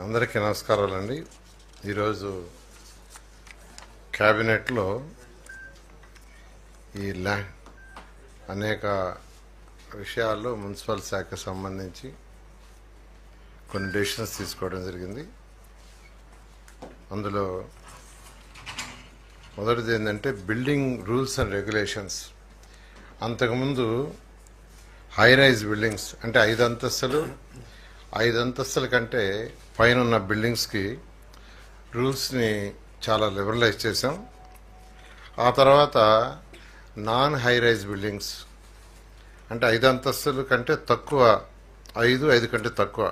అందరికీ నమస్కారాలండి. ఈరోజు క్యాబినెట్లో ఈ ల్యా అనేక విషయాల్లో మున్సిపల్ శాఖకు సంబంధించి కొన్ని డెసిషన్స్ తీసుకోవడం జరిగింది. అందులో మొదటిది ఏంటంటే బిల్డింగ్ రూల్స్ అండ్ రెగ్యులేషన్స్. అంతకుముందు హై రైజ్ బిల్డింగ్స్ అంటే ఐదు అంతస్తులు ఐదు అంతస్తుల కంటే పైన ఉన్న బిల్డింగ్స్కి రూల్స్ని చాలా లిబరలైజ్ చేసాం ఆ తర్వాత నాన్ హై రైజ్ బిల్డింగ్స్ అంటే ఐదు అంతస్తుల కంటే తక్కువ ఐదు ఐదు కంటే తక్కువ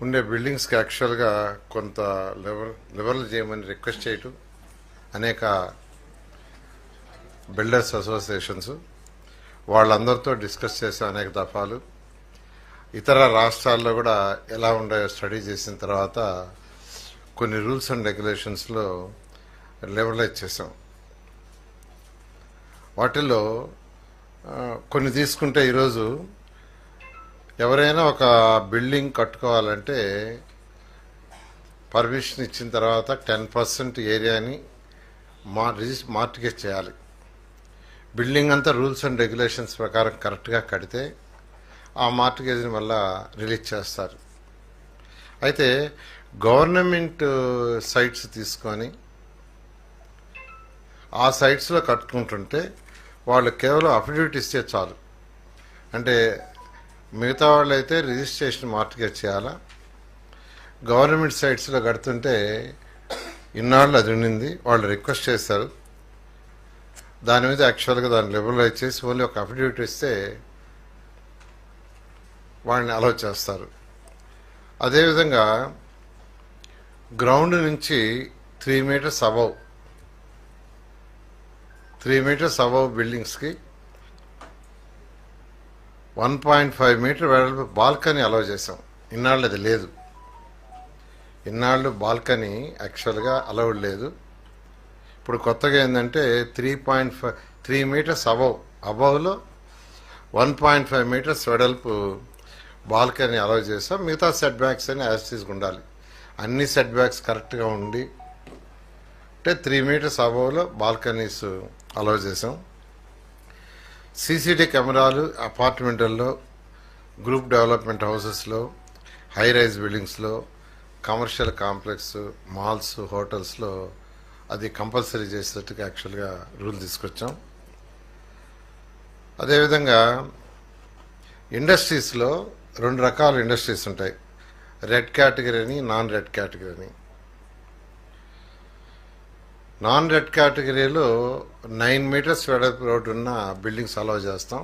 ఉండే బిల్డింగ్స్కి యాక్చువల్గా కొంత లిబర్ లిబరల్ చేయమని రిక్వెస్ట్ చేయటం అనేక బిల్డర్స్ అసోసియేషన్స్ వాళ్ళందరితో డిస్కస్ చేసాం అనేక దఫాలు. ఇతర రాష్ట్రాల్లో కూడా ఎలా ఉన్నాయో స్టడీ చేసిన తర్వాత కొన్ని రూల్స్ అండ్ రెగ్యులేషన్స్లో లెవలైజ్ చేసాం వాటిల్లో కొన్ని తీసుకుంటే ఈరోజు ఎవరైనా ఒక బిల్డింగ్ కట్టుకోవాలంటే పర్మిషన్ ఇచ్చిన తర్వాత టెన్ పర్సెంట్ ఏరియాని మా రిజిస్ మార్టిగేజ్ చేయాలి. బిల్డింగ్ అంతా రూల్స్ అండ్ రెగ్యులేషన్స్ ప్రకారం కరెక్ట్గా కడితే ఆ మార్టిగేజ్ని వల్ల రిలీజ్ చేస్తారు. అయితే గవర్నమెంట్ సైట్స్ తీసుకొని ఆ సైట్స్లో కట్టుకుంటుంటే వాళ్ళు కేవలం అఫిడవిట్ ఇస్తే చాలు. అంటే మిగతా వాళ్ళు అయితే రిజిస్ట్రేషన్ మార్టిగేజ్ చేయాలా? గవర్నమెంట్ సైట్స్లో కడుతుంటే ఇన్నాళ్ళు అది ఉండింది వాళ్ళు రిక్వెస్ట్ చేశారు. దాని మీద యాక్చువల్గా దాన్ని లిబరలైజ్ చేసి ఓన్లీ ఒక అఫిడవిట్ ఇస్తే వాళ్ళని అలౌ చేస్తారు. అదేవిధంగా గ్రౌండ్ నుంచి three metres above three metres above బిల్డింగ్స్కి one point five metre వెడల్పు బాల్కనీ అలౌ చేసాం ఇన్నాళ్ళు అది లేదు. ఇన్నాళ్ళు బాల్కనీ యాక్చువల్గా అలౌడ్ లేదు. ఇప్పుడు కొత్తగా ఏంటంటే three point five three metres above అబవ్లో one point five metres వెడల్పు బాల్కనీ అలౌ చేస్తాం. మిగతా సెట్ బ్యాక్స్ అని యాజ్ ఉండాలి. అన్ని సెట్ బ్యాక్స్ కరెక్ట్గా ఉండి అంటే త్రీ మీటర్స్ అబవ్లో బాల్కనీస్ అలౌ చేసాం. సీసీటీ కెమెరాలు అపార్ట్మెంట్లలో గ్రూప్ డెవలప్మెంట్ హౌసెస్లో హై రైజ్ బిల్డింగ్స్లో కమర్షియల్ కాంప్లెక్స్ మాల్స్ హోటల్స్లో అది కంపల్సరీ చేసేటట్టుగా యాక్చువల్గా రూల్ తీసుకొచ్చాం. అదేవిధంగా ఇండస్ట్రీస్లో రెండు రకాల ఇండస్ట్రీస్ ఉంటాయి. రెడ్ కేటగిరీ అని నాన్ రెడ్ కేటగిరీ అని నాన్ రెడ్ కేటగిరీలో నైన్ మీటర్స్ వెడల్పు రోడ్డు ఉన్న బిల్డింగ్స్ అలౌ చేస్తాం.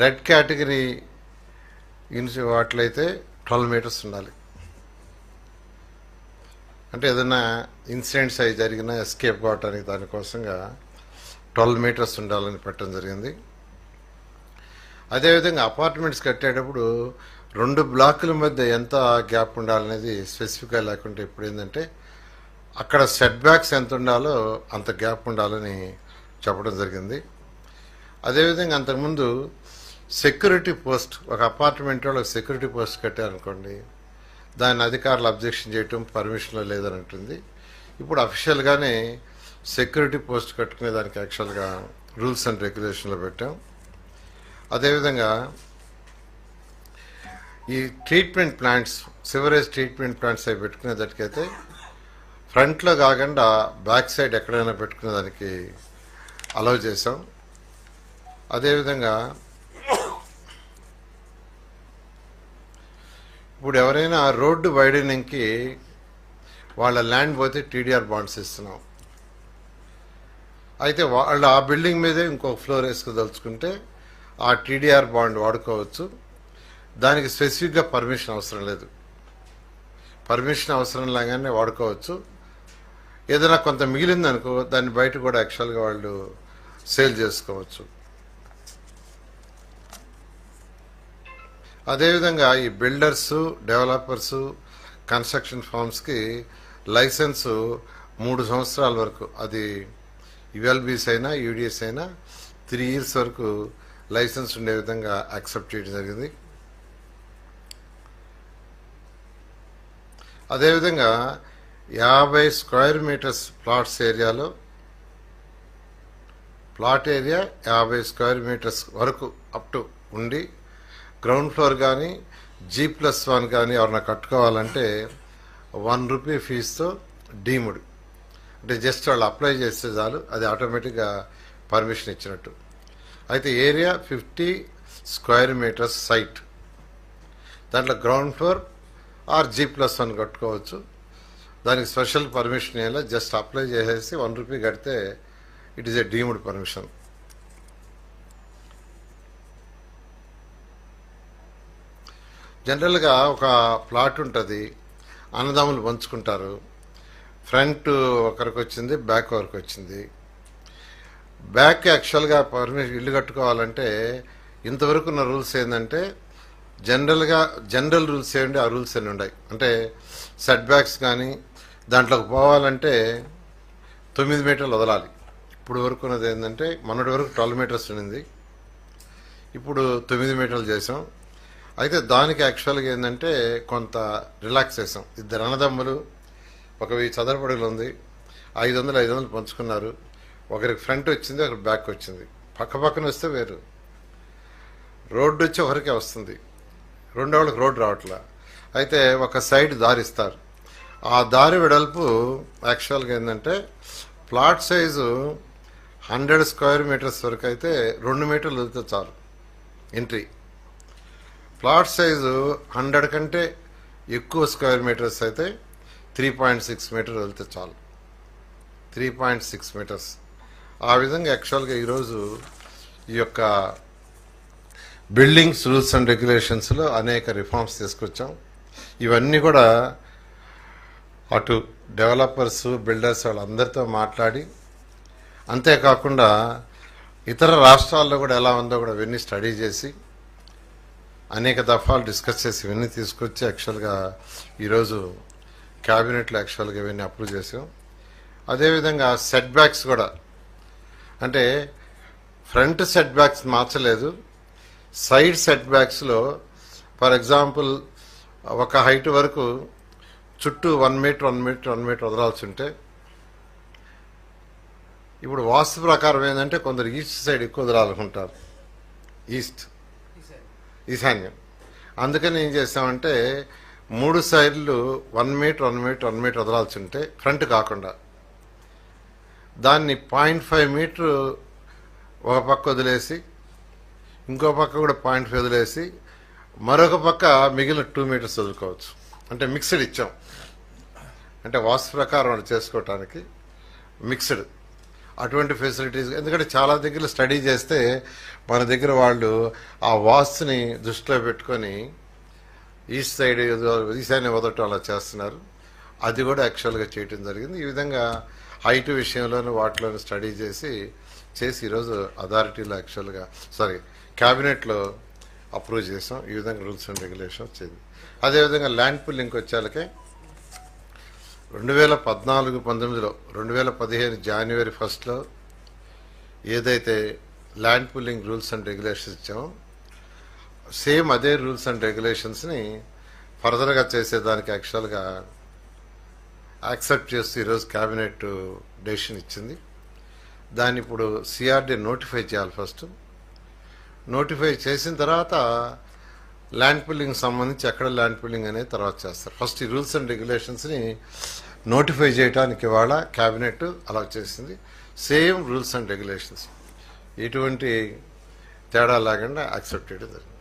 రెడ్ కేటగిరీ ఇన్సి వాటిలైతే ట్వెల్వ్ మీటర్స్ ఉండాలి. అంటే ఏదైనా ఇన్సిడెంట్స్ అవి జరిగినా ఎస్కేప్ కావటానికి దానికోసంగా ట్వెల్వ్ మీటర్స్ ఉండాలని పెట్టడం జరిగింది. అదేవిధంగా అపార్ట్మెంట్స్ కట్టేటప్పుడు రెండు బ్లాకుల మధ్య ఎంత గ్యాప్ ఉండాలనేది స్పెసిఫిక్గా లేకుంటే ఇప్పుడు ఏంటంటే అక్కడ సెట్ బ్యాక్స్ ఎంత ఉండాలో అంత గ్యాప్ ఉండాలని చెప్పడం జరిగింది. అదేవిధంగా అంతకుముందు సెక్యూరిటీ పోస్ట్ ఒక అపార్ట్మెంట్ ఒక సెక్యూరిటీ పోస్ట్ కట్టారనుకోండి దాన్ని అధికారులు అబ్జెక్షన్ చేయటం పర్మిషన్లో లేదని ఉంటుంది ఇప్పుడు అఫీషియల్గానే సెక్యూరిటీ పోస్ట్ కట్టుకునే దానికి యాక్చువల్గా రూల్స్ అండ్ రెగ్యులేషన్లో పెట్టాం. అదేవిధంగా ఈ treatment plants sewerage treatment plants అవి పెట్టుకునే దానికైతే ఫ్రంట్లో కాకుండా బ్యాక్ సైడ్ ఎక్కడైనా పెట్టుకునే దానికి అలౌ చేసాం అదేవిధంగా ఇప్పుడు ఎవరైనా రోడ్డు వైడనింగ్కి వాళ్ళ ల్యాండ్ పోతే టీడీఆర్ బాండ్స్ ఇస్తున్నాం. అయితే వాళ్ళు ఆ బిల్డింగ్ మీదే ఇంకొక ఫ్లోర్ వేసుకుదలుచుకుంటే ఆ టీడీఆర్ బాండ్ వాడుకోవచ్చు. దానికి స్పెసిఫిక్గా పర్మిషన్ అవసరం లేదు. పర్మిషన్ అవసరం లాగానే వాడుకోవచ్చు. ఏదైనా కొంత మిగిలిందనుకో దాన్ని బయట కూడా యాక్చువల్గా వాళ్ళు సేల్ చేసుకోవచ్చు. అదేవిధంగా ఈ బిల్డర్స్ డెవలపర్స్ కన్స్ట్రక్షన్ ఫార్మ్స్కి లైసెన్సు మూడు సంవత్సరాల వరకు. అది యుఎల్బీస్ అయినా యూడిఎస్ అయినా త్రీ ఇయర్స్ వరకు లైసెన్స్ ఉండే విధంగా యాక్సెప్ట్ చేయడం జరిగింది. అదేవిధంగా యాభై స్క్వేర్ మీటర్స్ ప్లాట్స్ ఏరియాలో ప్లాట్ ఏరియా యాభై స్క్వేర్ మీటర్స్ వరకు అప్ టు ఉండి గ్రౌండ్ ఫ్లోర్ కానీ జీ ప్లస్ వన్ కానీ ఎవరన్నా కట్టుకోవాలంటే వన్ రూపీ ఫీజుతో డీముడ్. అంటే జస్ట్ వాళ్ళు అప్లై చేస్తే చాలు అది ఆటోమేటిక్గా పర్మిషన్ ఇచ్చినట్టు. అయితే area fifty square metres site. దాంట్లో ground floor or G plus one కట్టుకోవచ్చు. దానికి స్పెషల్ పర్మిషన్ ఎలా జస్ట్ అప్లై చేసేసి వన్ రూపీ కడితే it is a deemed permission. జనరల్గా ఒక ప్లాట్ ఉంటుంది. అన్నదమ్ములు పంచుకుంటారు. ఫ్రంట్ ఒకరికి వచ్చింది బ్యాక్ ఒకరికి వచ్చింది బ్యాక్ యాక్చువల్గా పర్మిషన్ ఇల్లు కట్టుకోవాలంటే ఇంతవరకు ఉన్న రూల్స్ ఏంటంటే జనరల్గా జనరల్ రూల్స్ ఏమిటి ఆ రూల్స్ ఎన్ని ఉన్నాయి అంటే సెట్ బ్యాక్స్ కానీ దాంట్లోకి పోవాలంటే తొమ్మిది మీటర్లు వదలాలి. ఇప్పుడు వరకు ఉన్నది ఏంటంటే మొన్నటి వరకు ట్వెల్వ్ మీటర్స్ ఉండింది. ఇప్పుడు తొమ్మిది మీటర్లు చేసాం. అయితే దానికి యాక్చువల్గా ఏంటంటే కొంత రిలాక్స్ చేసాం ఇద్దరు అన్నదమ్ములు ఒక వెయ్యి చదరపడుగులు ఉంది ఐదు వందలు ఐదు వందలు పంచుకున్నారు. ఒకరికి ఫ్రంట్ వచ్చింది ఒకరికి బ్యాక్ వచ్చింది. పక్క పక్కన వస్తే వేరు. రోడ్డు వచ్చి ఒకరికే వస్తుంది. రెండో వాళ్ళకి రోడ్డు రావట్లా. అయితే ఒక సైడ్ దారి ఇస్తారు. ఆ దారి వెడల్పు యాక్చువల్గా ఏంటంటే plot size hundred square metres వరకు అయితే రెండు మీటర్లు వదిలితే చాలు. ఎంట్రీ ప్లాట్ సైజు హండ్రెడ్ కంటే ఎక్కువ స్క్వేర్ మీటర్స్ అయితే త్రీ పాయింట్ సిక్స్ మీటర్ వెళ్తే చాలు. Three point six metres. ఆ విధంగా యాక్చువల్గా ఈరోజు ఈ యొక్క బిల్డింగ్స్ రూల్స్ అండ్ రెగ్యులేషన్స్లో అనేక రిఫార్మ్స్ తీసుకొచ్చాం. ఇవన్నీ కూడా అటు డెవలపర్స్ బిల్డర్స్ వాళ్ళందరితో మాట్లాడి అంతేకాకుండా ఇతర రాష్ట్రాల్లో కూడా ఎలా ఉందో కూడా ఇవన్నీ స్టడీ చేసి అనేక దఫాలు డిస్కస్ చేసి ఇవన్నీ తీసుకొచ్చి యాక్చువల్గా ఈరోజు క్యాబినెట్లో యాక్చువల్గా ఇవన్నీ అప్రూవ్ చేసాం. అదేవిధంగా సెట్ బ్యాక్స్ కూడా. అంటే ఫ్రంట్ సెట్ బ్యాక్స్ మార్చలేదు. సైడ్ సెట్ బ్యాక్స్లో ఫర్ ఎగ్జాంపుల్ ఒక హైట్ వరకు చుట్టూ one metre one metre one metre వదలాల్సి ఉంటే ఇప్పుడు వాస్తు ప్రకారం ఏంటంటే కొందరు ఈస్ట్ సైడ్ ఎక్కువ వదలాలనుకుంటారు. ఈస్ట్. ఈశాన్యం. అందుకని ఏం చేస్తామంటే మూడు సైడ్లు one metre one metre one metre వదలాల్సి ఉంటే ఫ్రంట్ కాకుండా. దాన్ని పాయింట్ ఫైవ్ మీటర్ ఒక పక్క వదిలేసి ఇంకో పక్క కూడా పాయింట్ ఫైవ్ వదిలేసి మరొక పక్క మిగిలిన టూ మీటర్స్ వదులుకోవచ్చు. అంటే మిక్స్డ్ ఇచ్చాం. అంటే వాస్తు ప్రకారం చేసుకోవటానికి మిక్స్డ్. అటువంటి ఫెసిలిటీస్ ఎందుకంటే చాలా దగ్గర స్టడీ చేస్తే మన దగ్గర వాళ్ళు ఆ వాస్తుని దృష్టిలో పెట్టుకొని ఈస్ట్ సైడ్ ఈశాన్య వదటం అలా చేస్తున్నారు. అది కూడా యాక్చువల్గా చేయటం జరిగింది. ఈ విధంగా హైట్ విషయంలోనూ వాటిలోనూ స్టడీ చేసి చేసి ఈరోజు అథారిటీలో యాక్చువల్గా సారీ క్యాబినెట్లో అప్రూవ్ చేసాం. ఈ విధంగా రూల్స్ అండ్ రెగ్యులేషన్స్ చేయండి అదేవిధంగా ల్యాండ్ పుల్లింగ్ వచ్చేలకే రెండు వేల పద్నాలుగు పంతొమ్మిదిలో రెండు వేల పదిహేను జనవరి ఫస్ట్లో ఏదైతే land pooling rules and regulations ఇచ్చామో సేమ్ అదే రూల్స్ అండ్ రెగ్యులేషన్స్ని ఫర్దర్గా చేసేదానికి యాక్చువల్గా యాక్సెప్ట్ చేస్తూ ఈరోజు క్యాబినెట్ డెసిషన్ ఇచ్చింది. దాన్ని ఇప్పుడు సిఆర్డీ నోటిఫై చేయాలి ఫస్ట్. నోటిఫై చేసిన తర్వాత ల్యాండ్ పుల్లింగ్ సంబంధించి ఎక్కడ ల్యాండ్ పుల్లింగ్ అనేది తర్వాత చేస్తారు. ఫస్ట్ ఈ రూల్స్ అండ్ రెగ్యులేషన్స్ని నోటిఫై చేయడానికి ఇవాళ క్యాబినెట్ అలా చేసింది. Same rules and regulations. ఎటువంటి తేడా లేకుండా యాక్సెప్ట్ చేయడం జరిగింది.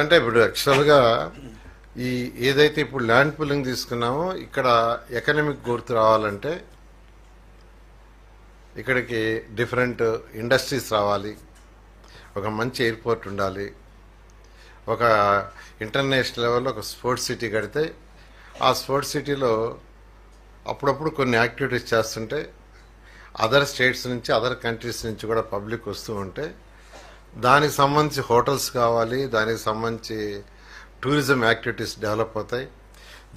అంటే ఇప్పుడు యాక్చువల్గా ఈ ఏదైతే ఇప్పుడు ల్యాండ్ పుల్లింగ్ తీసుకున్నామో ఇక్కడ ఎకనమిక్ గ్రోత్ రావాలంటే ఇక్కడికి డిఫరెంట్ ఇండస్ట్రీస్ రావాలి. ఒక మంచి ఎయిర్పోర్ట్ ఉండాలి. ఒక ఇంటర్నేషనల్ లెవెల్లో ఒక స్పోర్ట్స్ సిటీ కడితే ఆ స్పోర్ట్స్ సిటీలో అప్పుడప్పుడు కొన్ని యాక్టివిటీస్ చేస్తుంటే అదర్ స్టేట్స్ నుంచి అదర్ కంట్రీస్ నుంచి కూడా పబ్లిక్ వస్తూ ఉంటే దానికి సంబంధించి హోటల్స్ కావాలి దానికి సంబంధించి టూరిజం యాక్టివిటీస్ డెవలప్ అవుతాయి.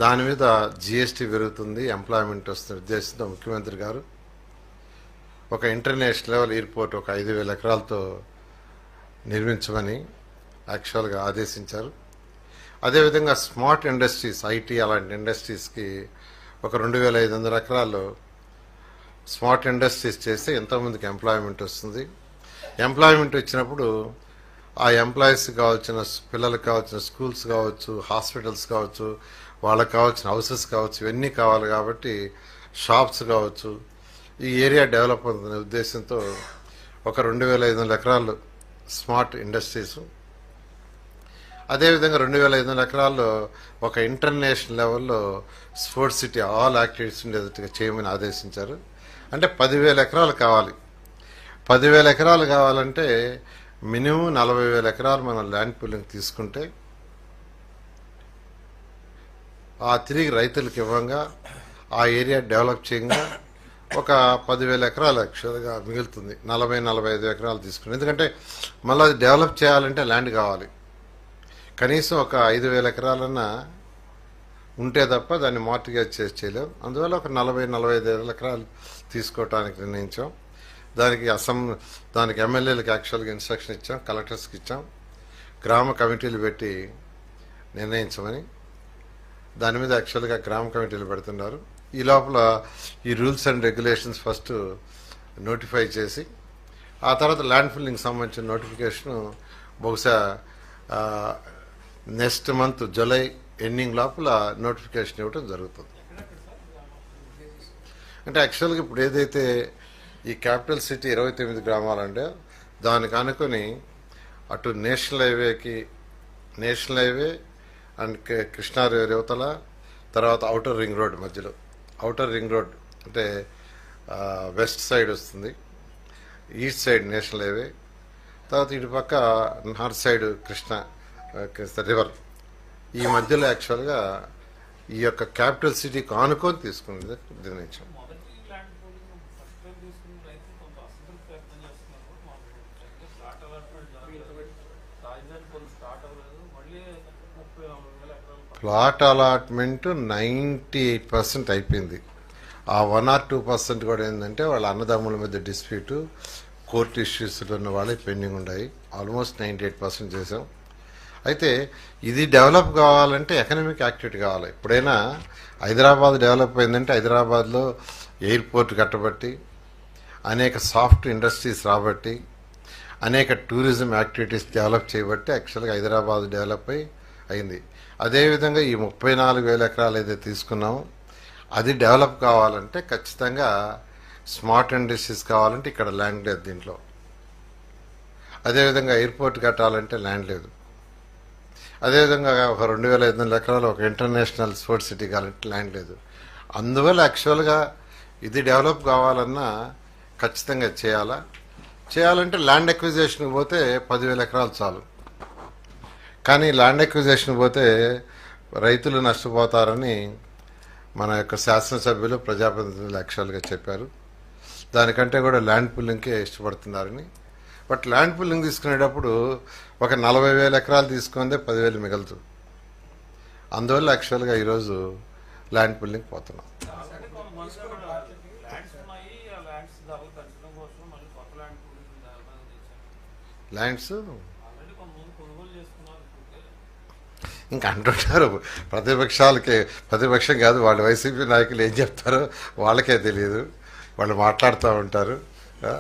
దాని మీద జిఎస్టీ పెరుగుతుంది ఎంప్లాయ్మెంట్ వస్తుంది. ఉద్దేశంతో ముఖ్యమంత్రి గారు ఒక ఇంటర్నేషనల్ లెవెల్ ఎయిర్పోర్ట్ ఒక ఐదు వేల ఎకరాలతో నిర్మించమని యాక్చువల్గా ఆదేశించారు. అదేవిధంగా స్మార్ట్ ఇండస్ట్రీస్ ఐటీ అలాంటి ఇండస్ట్రీస్కి ఒక రెండు వేల ఐదు వందల ఎకరాలు స్మార్ట్ ఇండస్ట్రీస్ చేస్తే ఎంతోమందికి ఎంప్లాయ్మెంట్ వస్తుంది. ఎంప్లాయ్మెంట్ వచ్చినప్పుడు ఆ ఎంప్లాయీస్ కావాల్సిన పిల్లలకు కావాల్సిన స్కూల్స్ కావచ్చు హాస్పిటల్స్ కావచ్చు వాళ్ళకి కావాల్సిన హౌసెస్ కావచ్చు ఇవన్నీ కావాలి కాబట్టి షాప్స్ కావచ్చు. ఈ ఏరియా డెవలప్ అవుతున్న ఉద్దేశంతో ఒక రెండు వేల ఐదు వందల ఎకరాలు స్మార్ట్ ఇండస్ట్రీస్ అదేవిధంగా రెండు వేల ఐదు వందల ఎకరాల్లో ఒక ఇంటర్నేషనల్ లెవెల్లో స్పోర్ట్స్ సిటీ ఆల్ యాక్టివిటీస్ చేయమని ఆదేశించారు. అంటే పదివేల ఎకరాలు కావాలి. పదివేల ఎకరాలు కావాలంటే మినిమం నలభై వేల ఎకరాలు మనం ల్యాండ్ పూలింగ్ తీసుకుంటే ఆ తిరిగి రైతులకు ఇవ్వంగా ఆ ఏరియా డెవలప్ చేయంగా ఒక పదివేల ఎకరాలు యాక్చువల్గా మిగులుతుంది. నలభై నలభై ఐదు ఎకరాలు తీసుకుని. ఎందుకంటే మళ్ళీ అది డెవలప్ చేయాలంటే ల్యాండ్ కావాలి. కనీసం ఒక ఐదు వేల ఎకరాలన్నా ఉంటే తప్ప దాన్ని మార్టిగేజ్ చేసి చేయలేం. అందువల్ల ఒక నలభై నలభై ఐదు వేల ఎకరాలు తీసుకోవటానికి నిర్ణయించాం. దానికి అసం దానికి ఎమ్మెల్యేలకు యాక్చువల్గా ఇన్స్ట్రక్షన్ ఇచ్చాం కలెక్టర్స్కి ఇచ్చాం. గ్రామ కమిటీలు పెట్టి నిర్ణయించమని. దాని మీద యాక్చువల్గా గ్రామ కమిటీలు పెడుతున్నారు. ఈ లోపల ఈ rules and regulations first notify చేసి ఆ తర్వాత ల్యాండ్ ఫిల్లింగ్ సంబంధించిన నోటిఫికేషన్ బహుశా నెక్స్ట్ మంత్ జూలై ఎండింగ్ లోపల నోటిఫికేషన్ ఇవ్వడం జరుగుతుంది. అంటే యాక్చువల్గా ఇప్పుడు ఏదైతే ఈ క్యాపిటల్ సిటీ ఇరవై తొమ్మిది గ్రామాలంటే దానికి అనుకుని అటు నేషనల్ హైవేకి నేషనల్ హైవే అండ్ కృష్ణా రేవతల యువతల తర్వాత అవుటర్ రింగ్ రోడ్ మధ్యలో. అవుటర్ రింగ్ రోడ్ అంటే వెస్ట్ సైడ్ వస్తుంది. East side national highway. తర్వాత ఇటు పక్క నార్త్ సైడ్ కృష్ణ. రివర్. ఈ మధ్యలో యాక్చువల్గా ఈ యొక్క క్యాపిటల్ సిటీకి ఆనుకొని తీసుకుంది నిర్ణయించాం. Plot allotment ninety eight percent అయిపోయింది. ఆ వన్ ఆర్ టూ పర్సెంట్ కూడా ఏంటంటే వాళ్ళ అన్నదమ్ముల మధ్య డిస్ప్యూటు కోర్టు ఇష్యూస్లో ఉన్న వాళ్ళే పెండింగ్ ఉన్నాయి ఆల్మోస్ట్ నైంటీ ఎయిట్ పర్సెంట్ చేసాం అయితే ఇది డెవలప్ కావాలంటే ఎకనామిక్ యాక్టివిటీ కావాలి. ఎప్పుడైనా హైదరాబాద్ డెవలప్ అయిందంటే హైదరాబాద్లో ఎయిర్పోర్ట్ కట్టబట్టి అనేక సాఫ్ట్ ఇండస్ట్రీస్ రాబట్టి అనేక టూరిజం యాక్టివిటీస్ డెవలప్ చేయబట్టి యాక్చువల్గా హైదరాబాద్ డెవలప్ అయి అయింది. అదేవిధంగా ఈ ముప్పై నాలుగు వేల ఎకరాలు అయితే తీసుకున్నామో అది డెవలప్ కావాలంటే ఖచ్చితంగా స్మార్ట్ ఇండస్ట్రీస్ కావాలంటే ఇక్కడ ల్యాండ్ లేదు దీంట్లో. అదేవిధంగా ఎయిర్పోర్ట్ కట్టాలంటే ల్యాండ్ లేదు. అదేవిధంగా ఒక రెండు వేల ఐదు వందల ఎకరాలు ఒక ఇంటర్నేషనల్ స్పోర్ట్స్ సిటీ కావాలంటే ల్యాండ్ లేదు. అందువల్ల యాక్చువల్గా ఇది డెవలప్ కావాలన్నా ఖచ్చితంగా చేయాలా? చేయాలంటే ల్యాండ్ ఎక్విజేషన్కి పోతే పదివేల ఎకరాలు చాలు. కానీ ల్యాండ్ ఎక్విజేషన్ పోతే రైతులు నష్టపోతారని మన యొక్క శాసనసభ్యులు ప్రజాప్రతినిధులు యాక్చువల్గా చెప్పారు. దానికంటే కూడా ల్యాండ్ పుల్లింగ్కే ఇష్టపడుతున్నారని బట్ ల్యాండ్ పుల్లింగ్ తీసుకునేటప్పుడు ఒక నలభై వేల ఎకరాలు తీసుకుందే పదివేలు మిగులుతుంది అందువల్ల యాక్చువల్గా ఈరోజు ల్యాండ్ పుల్లింగ్ పోతున్నాం. ల్యాండ్స్ ఇంకా అంటుంటారు ప్రతిపక్షాలకి ప్రతిపక్షం కాదు వాళ్ళు వైసీపీ నాయకులు ఏం చెప్తారో వాళ్ళకే తెలియదు వాళ్ళు మాట్లాడుతూ ఉంటారు ఆ,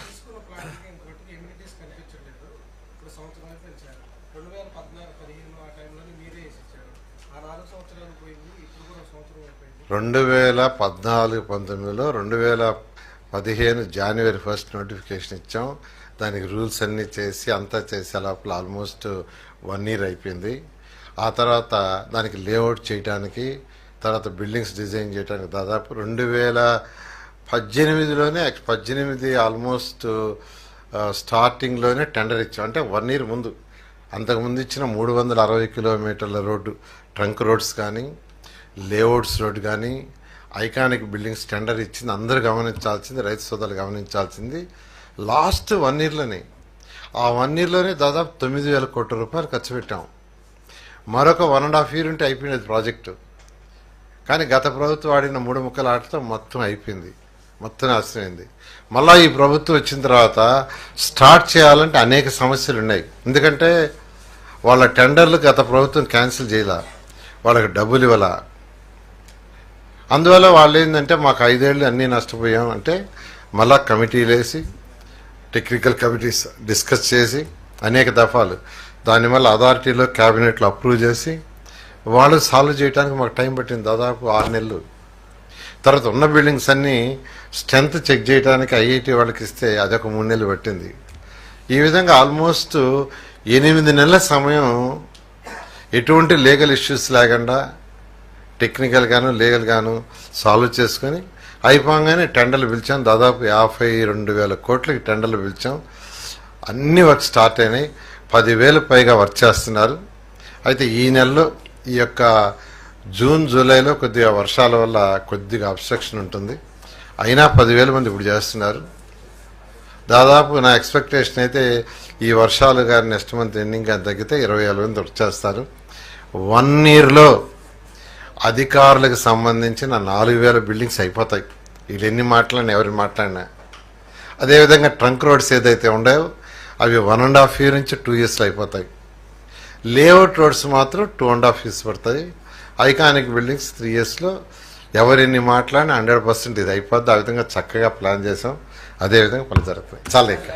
తీసుకున్న ప్లాన్కి ఇంతవరకు ఎమ్యూనిటీస్ కనిపించట్లేదు ఇప్పుడు సంవత్సరాలు పెంచారు రెండు వేల పద్నాలుగు పదిహేను ఆ టైంలోనే మీరే వేసి ఇచ్చారు ఆ నాలుగు సంవత్సరాలు పోయింది ఇప్పుడు కూడా ఒక సంవత్సరం అయిపోయింది రెండు వేల పద్నాలుగు పంతొమ్మిదిలో రెండు వేల పదిహేను జనవరి ఫస్ట్ నోటిఫికేషన్ ఇచ్చాం. దానికి రూల్స్ అన్నీ చేసి అంతా చేసే లోపల ఆల్మోస్ట్ వన్ ఇయర్ అయిపోయింది. ఆ తర్వాత దానికి లేఅవుట్ చేయడానికి తర్వాత బిల్డింగ్స్ డిజైన్ చేయడానికి దాదాపు రెండు వేల పద్దెనిమిదిలోనే పద్దెనిమిది ఆల్మోస్ట్ స్టార్టింగ్లోనే టెండర్ ఇచ్చాం. అంటే వన్ ఇయర్ ముందు. అంతకుముందు ఇచ్చిన మూడు వందల అరవై కిలోమీటర్ల రోడ్డు. ట్రంక్ రోడ్స్ కానీ లేఅవుట్స్ రోడ్ కానీ ఐకానిక్ బిల్డింగ్స్ టెండర్ ఇచ్చింది. అందరూ గమనించాల్సింది రైతు సోదరులు గమనించాల్సింది. లాస్ట్ వన్ ఇయర్లోనే ఆ వన్ ఇయర్లోనే దాదాపు తొమ్మిది వేల కోట్ల రూపాయలు ఖర్చు పెట్టాం. మరొక వన్ అండ్ హాఫ్ ఇయర్ ఉంటే అయిపోయినది ప్రాజెక్టు. కానీ గత ప్రభుత్వం ఆడిన మూడు ముక్కల ఆటతో మొత్తం అయిపోయింది. మొత్తం నాశనమైంది. అయింది మళ్ళా ఈ ప్రభుత్వం వచ్చిన తర్వాత స్టార్ట్ చేయాలంటే అనేక సమస్యలు ఉన్నాయి. ఎందుకంటే వాళ్ళ టెండర్లు గత ప్రభుత్వం క్యాన్సిల్ చేయాల. వాళ్ళకి డబ్బులు ఇవ్వాల? అందువల్ల వాళ్ళు ఏంటంటే మాకు ఐదేళ్ళు అన్నీ నష్టపోయాం అంటే మళ్ళా కమిటీలు వేసి టెక్నికల్ కమిటీస్ డిస్కస్ చేసి అనేక దఫాలు. దాని వల్ల అథారిటీలో క్యాబినెట్లో అప్రూవ్ చేసి వాళ్ళు సాల్వ్ చేయడానికి మాకు టైం పట్టింది దాదాపు ఆరు నెలలు. తర్వాత ఉన్న బిల్డింగ్స్ అన్నీ స్ట్రెంత్ చెక్ చేయడానికి ఐఐటి వాళ్ళకి ఇస్తే అదొక మూడు నెలలు పట్టింది. ఈ విధంగా ఆల్మోస్ట్ ఎనిమిది నెలల సమయం ఎటువంటి లీగల్ ఇష్యూస్ లేకుండా టెక్నికల్ గాను లీగల్ గాను సాల్వ్ చేసుకొని అయిపోగానే టెండర్లు పిలిచాం. దాదాపు యాభై రెండు వేల కోట్లకి టెండర్లు పిలిచాం. అన్ని వర్క్ స్టార్ట్ అయినాయి. పదివేలు పైగా వర్క్ చేస్తున్నారు. అయితే ఈ నెలలో ఈ యొక్క జూన్ జూలైలో కొద్దిగా వర్షాల వల్ల కొద్దిగా అబ్స్ట్రక్షన్ ఉంటుంది. అయినా పదివేల మంది ఇప్పుడు చేస్తున్నారు. దాదాపు నా ఎక్స్పెక్టేషన్ అయితే ఈ వర్షాలు గారి నెక్స్ట్ మంత్ ఎండింగ్ కానీ తగ్గితే ఇరవై వేల మంది వచ్చేస్తారు. చేస్తారు వన్ ఇయర్లో అధికారులకు సంబంధించిన నాలుగు వేల బిల్డింగ్స్ అయిపోతాయి. వీళ్ళు ఎన్ని మాట్లాడినా ఎవరిని మాట్లాడినా. అదేవిధంగా ట్రంక్ రోడ్స్ ఏదైతే ఉండవో అవి వన్ అండ్ హాఫ్ ఇయర్ నుంచి టూ ఇయర్స్లో అయిపోతాయి. లేఅవుట్ రోడ్స్ మాత్రం టూ అండ్ హాఫ్ ఇయర్స్ పడతాయి. ఐకానిక్ బిల్డింగ్స్ త్రీ ఇయర్స్లో ఎవరెన్ని మాట్లాడినా హండ్రెడ్ పర్సెంట్ ఇది అయిపోద్ది. ఆ విధంగా చక్కగా ప్లాన్ చేసాం అదేవిధంగా పని జరుగుతుంది చాలా ఇంకా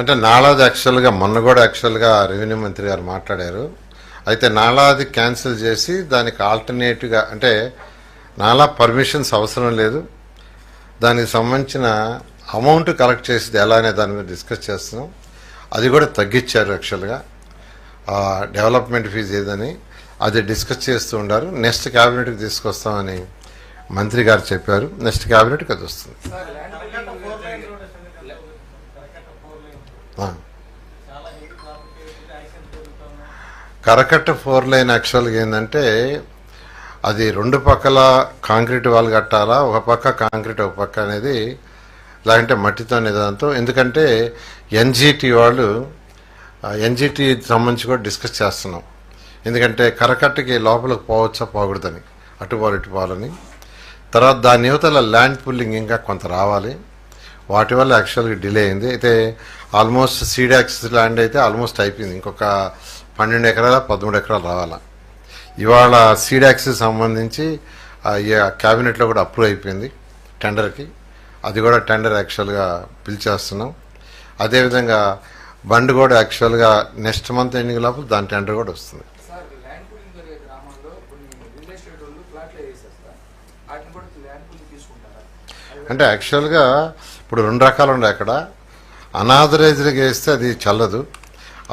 అంటే నాలాది యాక్చువల్గా మొన్న కూడా యాక్చువల్గా రెవెన్యూ మంత్రి గారు మాట్లాడారు. అయితే నాలాది క్యాన్సిల్ చేసి దానికి ఆల్టర్నేటివ్గా అంటే నాలా పర్మిషన్స్ అవసరం లేదు. దానికి సంబంధించిన అమౌంట్ కలెక్ట్ చేసేది ఎలా అనే దాని మీద డిస్కస్ చేస్తున్నాం. అది కూడా తగ్గించారు యాక్చువల్గా. డెవలప్మెంట్ ఫీజు ఏదని అది డిస్కస్ చేస్తూ ఉండారు. నెక్స్ట్ క్యాబినెట్కి తీసుకొస్తామని మంత్రి గారు చెప్పారు. నెక్స్ట్ క్యాబినెట్కి అది వస్తుంది. కరకట్ట ఫోర్ లైన్ యాక్చువల్గా ఏంటంటే అది రెండు పక్కల కాంక్రీట్ వాళ్ళు కట్టాలా ఒక పక్క కాంక్రీట్ ఒక పక్క అనేది లేదంటే మట్టితో దాంతో. ఎందుకంటే ఎన్జిటి వాళ్ళు ఎన్జిటి సంబంధించి కూడా డిస్కస్ చేస్తున్నాం. ఎందుకంటే కరకట్టకి లోపలికి పోవచ్చా పోకూడదని అటు పోవాలి ఇటు పోవాలని. తర్వాత దాని యువతల ల్యాండ్ పుల్లింగ్ ఇంకా కొంత రావాలి. వాటి వల్ల యాక్చువల్గా డిలే అయింది. అయితే ఆల్మోస్ట్ సీడాక్స్ ల్యాండ్ అయితే ఆల్మోస్ట్ అయిపోయింది. ఇంకొక పన్నెండు ఎకరాల పదమూడు ఎకరాలు రావాలా. ఇవాళ సీడాక్స్ సంబంధించి క్యాబినెట్లో కూడా అప్రూవ్ అయిపోయింది టెండర్కి. అది కూడా టెండర్ యాక్చువల్గా పిలిచేస్తున్నాం అదేవిధంగా బండ్ కూడా యాక్చువల్గా నెక్స్ట్ మంత్ ఎండింగ్ లోపల దాని టెండర్ కూడా వస్తుంది. అంటే యాక్చువల్గా ఇప్పుడు రెండు రకాలు ఉన్నాయి అక్కడ. అనాథరైజ్డ్గా వేస్తే అది చల్లదు.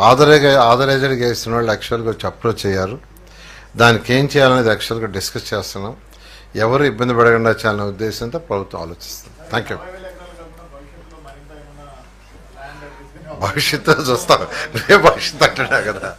ఆథరైజ్ ఆథరైజ్డ్గా వేసిన వాళ్ళు యాక్చువల్గా వచ్చి అప్రోచ్ అయ్యారు. దానికి ఏం చేయాలనేది యాక్చువల్గా డిస్కస్ చేస్తున్నాం. ఎవరు ఇబ్బంది పడకుండా చేయాలనే ఉద్దేశంతో ప్రభుత్వం ఆలోచిస్తుంది. థ్యాంక్ యూ భవిష్యత్తు చూస్తాం. నువ్వే భవిష్యత్తు అంటున్నావు కదా.